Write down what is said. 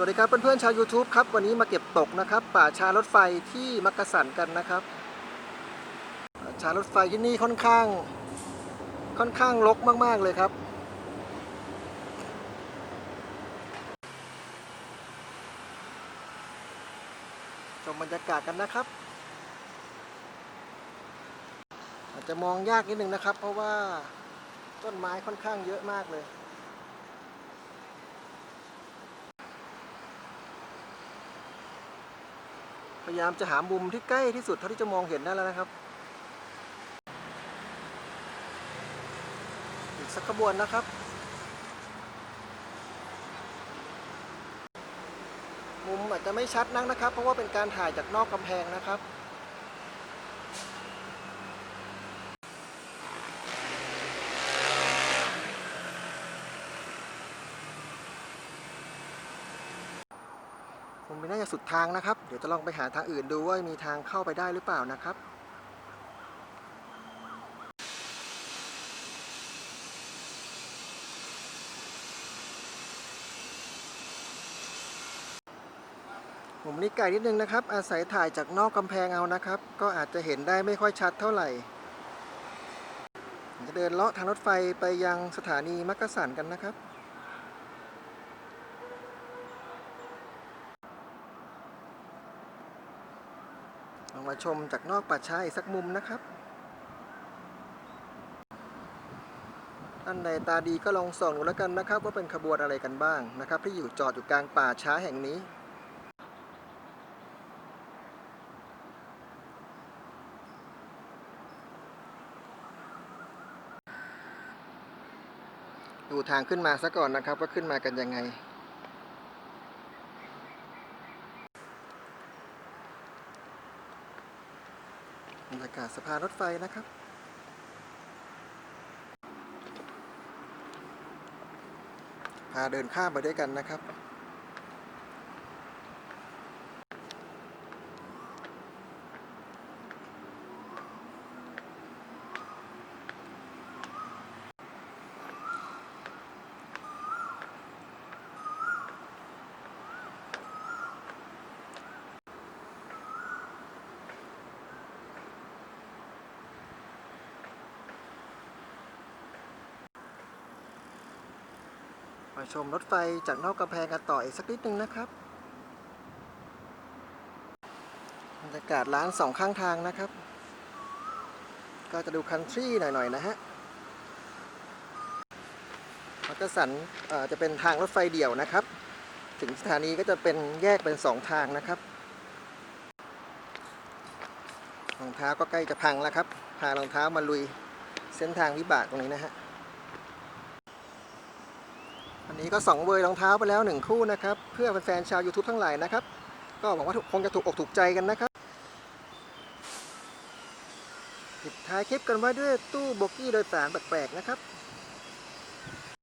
สวัสดีครับเพื่อนๆชาว YouTube ครับ วันนี้มาเก็บตกนะครับ ป่าชารถไฟที่มักกะสันกันนะครับป่าชารถไฟที่นี่ค่อนข้าง ค่อนข้างรกมากๆเลยครับ ชมบรรยากาศกันนะครับ อาจจะมองยากนิดนึงนะครับ เพราะว่าต้นไม้ค่อนข้างเยอะมากเลย พยายามจะหามุมที่ใกล้ที่สุดเท่าที่จะมองเห็นได้แล้วนะครับ อีกสักขบวนนะครับ มุมอาจจะไม่ชัดนักนะครับ เพราะว่าเป็นการถ่ายจากนอกกำแพงนะครับ คงไม่น่าจะสุดทางนะครับ เดี๋ยวจะลองไปหาทางอื่นดูว่ามีทางเข้าไปได้หรือเปล่านะครับผมนี่ไกลนิดนึงนะครับ อาศัยถ่ายจากนอกกำแพงเอานะครับ ก็อาจจะเห็นได้ไม่ค่อยชัดเท่าไหร่จะเดินเลาะทางรถไฟไปยังสถานีมักกะสันกันนะครับ ลองมาชมจากนอกป่าช้าอีกสักมุมนะครับท่านใดตาดีก็ลองส่องดูแล้วกันนะครับว่าเป็นขบวนอะไรกันบ้างนะครับ ที่อยู่จอดอยู่กลางป่าช้าแห่งนี้ ดูทางขึ้นมาซะก่อนนะครับว่าขึ้นมากันยังไง บรรยากาศสะพานรถไฟนะครับ พาเดินข้ามไปด้วยกันนะครับ มาชมรถไฟจากนอกกำแพงกันต่ออีกสักนิดนึงนะครับบรรยากาศร้านสองข้างทางนะครับ ก็จะดูคันทรีหน่อยๆนะฮะมักกะสันจะเป็นทางรถไฟเดี่ยวนะครับ ถึงสถานีก็จะเป็นแยกเป็นสองทางนะครับรองเท้าก็ใกล้จะพังแล้วครับ พารองเท้ามาลุยเส้นทางวิบากตรงนี้นะฮะ นี้ก็2เวอร์รองเท้าไปแล้วหนึ่งคู่นะครับ เพื่อแฟนๆชาว YouTube ทั้งหลายนะครับ ก็หวังว่าคงจะถูกอกถูกใจกันนะครับปิดท้ายคลิปกันไว้ด้วยตู้โบกี้โดยสารแปลกๆนะครับ